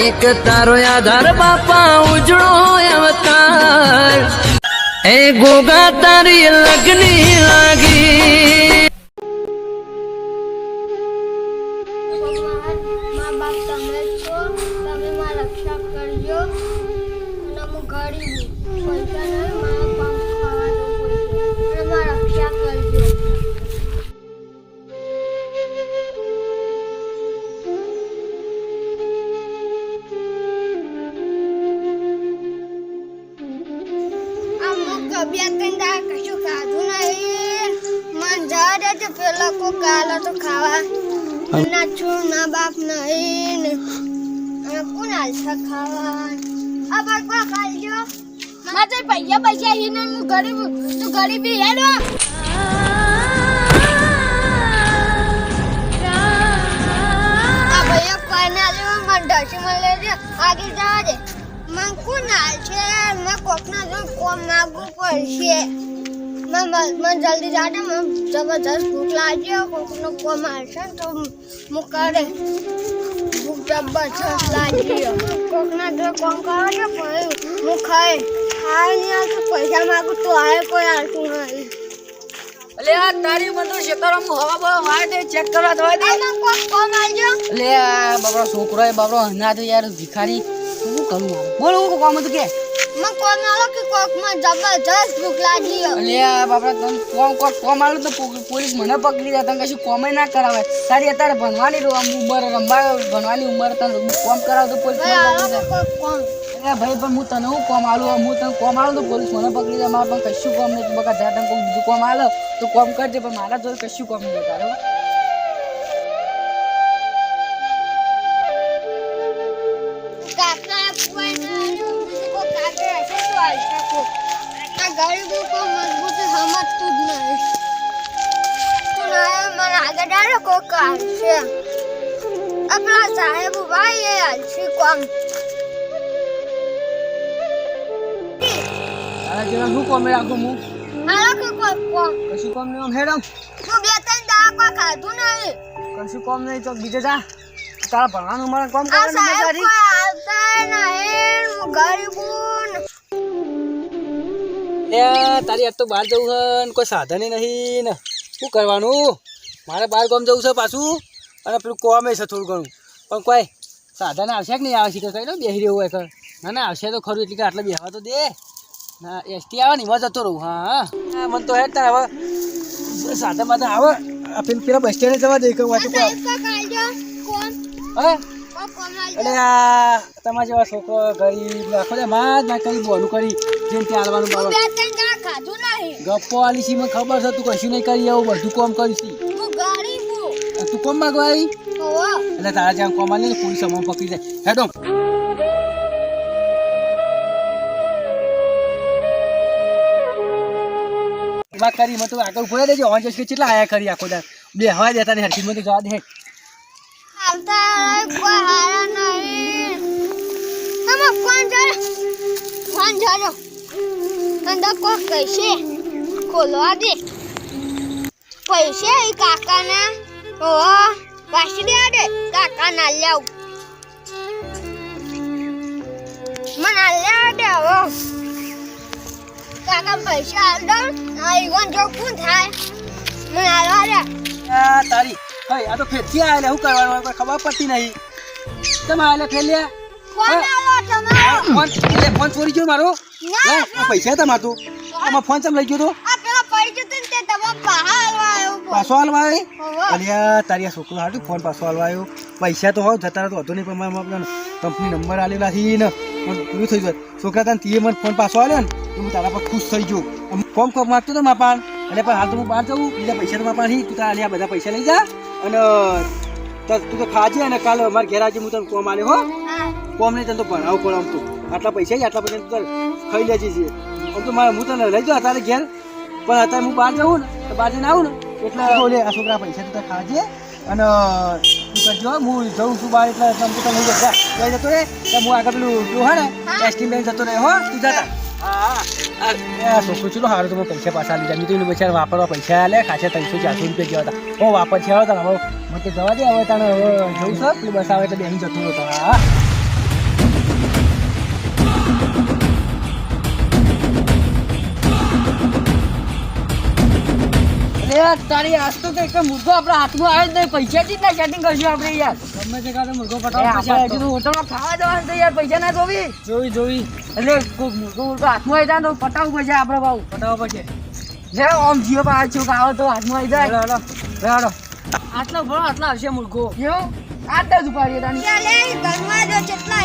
એક તારો આધાર બાપા ઉજળો અવતાર. એ ગોગા તારી પેલા કોઈ કાલો તો ખાવા ના છું ના બાપ નહીં. ને અને કોણ હાલશે ખાવા? આ બાર ખાઈ ખાલજો મારે પૈયા પૈસા હી ને હું ગરીબ તું ગરીબી હેડો. આ ભૈયા કોઈને આલ્યો? મને ઢસી મળે છે આગળ જવા દે. મને કોણ છે મેં કોકના કોમ માગવું પડશે. મને મને જલ્દી જાડે મને જબરજસ્ત ભૂખ લાગી કોકનો કોમ આવશે ને તો હું કરે. ભૂખ જબરજસ્ત લાગી. કોકના જો કોમ કરો છો પછી હું ખાય ખાય નહીં આવતું પૈસા માગું તો આય કોઈ આવતું નહીં. લે આ તારી બધું શેતરો હું હવા બવા મારે તે ચેક કરવા દવા દે. લે બાબરો છોકરો એ બબરો હના તો યાર ભિખારી. શું કરું બોલ હું કોમ હતું કે? મને કોમ આલો કે કોકમાં જબરજસ્ત ભૂખ લાગી અલે આ બાબરા કોમ કોક કોમ આલું તો પોલીસ મને પકડી જાય તને કશું કોમે ના કરાવે. તારી અત્યારે ભણવાની ઉંમર રમવા ભણવાની ઉંમર તને કોમ કરાવ તો પોલીસ મને પકડી જાય ભાઈ પણ હું તને હું કોમ આલું? હું તને કોમ આલું તો પોલીસ મને પકડી જાય મારે પણ કશું કોમ નહીં બકા જ્યાં તને કોઈ બીજું કોમ આલે તો કોમ કરજે પણ મારા જોડે કશું કોમ નહીં તારે ગરીબો કો મજબૂત સમજતું જ નહીં. તું ના મને આગળ ડાળો કો કાશે આપણા સાહેબ ભાઈ એ હાલશી કોમ. તારા જેવા શું કોમે રાખું હું? હાલો કે કોક કોમ. કશું કોમ નહીં હેડમ તું બે ત્રણ દા કો ખાધું નહીં. કશું કોમ નહીં તો બીજે જા. તારા ભણવાનું મારે કોમ કરવાનું આવતા નહીં હું ગરીબું લે તારી આજ તો બહાર જવું છે ને કોઈ સાધન નહીં ને. શું કરવાનું? મારે બહાર ગામ જવું છે પાછું. અને પેલું કોમે છે થોડું ઘણું. પણ કોઈ સાધન આવશે કે નહીં આવે છે કે કઈ બેસી રહ્યું હોય કર ના ના આવશે તો ખરું એટલે કે આટલે બેહવા તો દે. ના એસટી આવે ને એમાં જતો રહું હા હા. હા મને તો હેડ તાર હવે સાધન માધન આવે. પેલા બસ સ્ટેન્ડે જવા દે કે વાંચું હા? એટલે આ તમારા જેવા છોકરો ગરીબ આખો ને માં ના કરી બોલું કરી. જેમ ત્યાં હાલવાનું તું બાબા બે ત્રણ દા ખાધું નહીં. ગપ્પો આલી છે મને ખબર છે તું કશું નહીં કરી આવું બધું કોમ કરીશી તું કોમ માંગવા આવી? એટલે તારા જ્યાં કોમ આલી પોલીસ અમને પકડી જાય. હેડો. કરી મને તો આગળ ઊભો દેજો. ઓન કે કેટલા આયા કરી આખો દાર બે હવા દેતા ને હરકી મને જવા દે. આવતા કોઈ હારા નહીં આમાં કોણ જરે કોણ જરો અંદર કોઈ કૈસે ખોલવા દે પૈસે એ કાકાના ઓ પાછી દે દે કાકા ના લાવ મને લાવ દે હો કાકા પૈસા આલ દો આ ઈવન જો કોણ થાય મને આલવા દે આ તારી હઈ આ તો ફેરથી આયા શું કરવાનું હોય ખબર પડતી નહીં. તમે આલે ફેર લે કોણ આલો તમારો ફોન ચોરી ગયો મારો? પૈસા હતા મારું ફોન ચમ લઈ ગયો તો? આવ્યો પાછો હાલવા આવી અલ્યા તારી છોકરો હાટું ફોન પાછો હાલવા આવ્યો. પૈસા તો હોવ જતા તો વધુ નહીં પણ કંપની નંબર આલેલા છે ને. પૂરું થઈ જાય છોકરા તને તીએ મને ફોન પાછો આવ્યો ને હું તારા પર ખુશ થઈ ગયો. કોમ ફોન કોમ માગતો હતો માપાન એટલે પણ હાલ તો હું બહાર જવું બીજા પૈસા તો માપાન તું તારા આ બધા પૈસા લઈ જા. અને તું તો ખાજે અને કાલે અમારે ઘેર આજે હું તને કોમ આલે હો. કોમ નહીં તને તો ભણાવું પણ આમ તો. આટલા પૈસા છે આટલા પૈસા તું ખાઈ લેજે છે આમ તો મારે હું તને લઈ જાઉં તારે ઘેર પણ અત્યારે હું બહાર જાઉં ને તો બહાર જઈને આવું ને. એટલે બોલે આ છોકરા પૈસા તું ખાજે અને તું કરજો હું જઉં છું બહાર એટલે તને તો લઈ જતો રહે હું આગળ પેલું જો હે ને એસટી બેંક જતો રહે હો. તું જતા હા હા છોકરો છું હારું તો મેં પૈસા પાછા લીધા મેં તો એને બચારા વાપરવા પૈસા આલે ખાસા ત્રણસો ચારસો રૂપિયા ગયા હતા. હું વાપર છે હવે તને હવે મને તો જવા દે, હવે તને હવે જવું છે. બસ આવે એટલે બેસી જતું હતો હા. તારી આજ તો કંઈક કઈ મુર્ગો આપણા હાથમાં આવે જ નહીં. પૈસા થી ના સેટિંગ કરશું આપણે યાર. ગમે તે કાંતો મુર્ગો પટાવો હજુ તો હોટલમાં ખાવા જવાનું છે યાર પૈસા ના જોવી? જોઈ જોઈ એટલે મુર્ગો મુર્ગો હાથમાં આવી જાય તો પટાવવું પડશે આપણે ભાવ પટાવો પછી. લે ઓમ જીઓ પર છો છોકરા તો હાથમાં આવી જાય. Hello hello. હેલો. આટલો ભણો આટલા આવશે મુર્ગો કેવું આટલા જ ઉપાડીએ તાની. જો કેટલા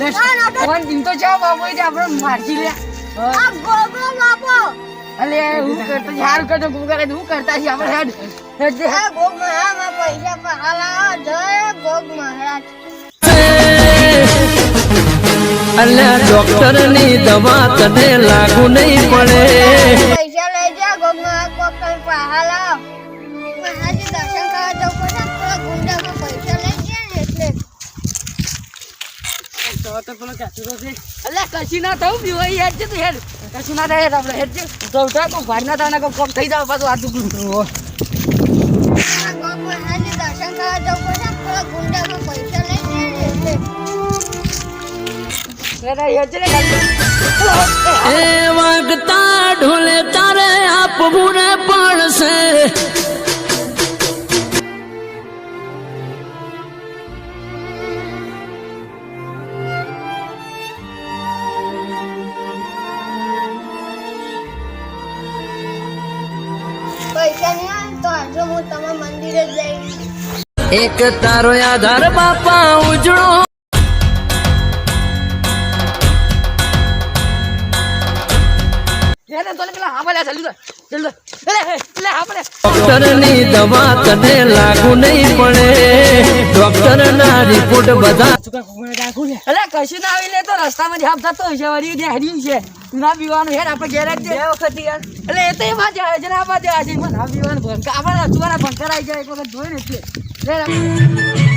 લે ફોન જીમ તો જાવ બાબુ એટલે આપણે મારજી લે આ ગોગો બાપો. અલે હું કરતો યાર કરતો હું કરે હું કરતા છે આપણે હેડ હેડ દે આ ગોગ મહારાજમાં પૈસા પહાલા. જય ગોગ મહારાજ. અલ્યા ડોક્ટરની દવા તને લાગુ નહીં પડે પૈસા લઈ જા ગોગ મહારાજ કોક પહાલા. તો તો પેલો કહેતો છે. અલ્યા કશું ના થવું બી હોય હેડ છે તો હેડ. કશું ના થાય હેડ આપણે હેડ છે તો ઉઠા તો ભાર ના થાય ને કોમ થઈ જાવ પાછું આ મહારાજે દર્શન કરવા જવું પડે. પેલા ગુંડામાં પૈસા લઈ ગયા ને એટલે હેડ છે ને એ વાગતા ઢોલે તારે આપવું ને પડશે એક તારો આધાર બાપા ઉજળો. ડોક્ટરની દવા તને લાગુ નહીં પડે. રિપોર્ટ બધા કશું ના આવી લે તો રસ્તામાં જામ થતો હોય છે વળી છે. તું ના પીવાનું હેડ આપણે ગેરેજ બે વખત યાર. એટલે એ તો એ બાજુ આવે છે ને આ બાજુ આવે છે. ના પીવાનું ભંકા આપણે રચવાના ભંકાર આવી જાય એક વખત જોઈ ને એટલે.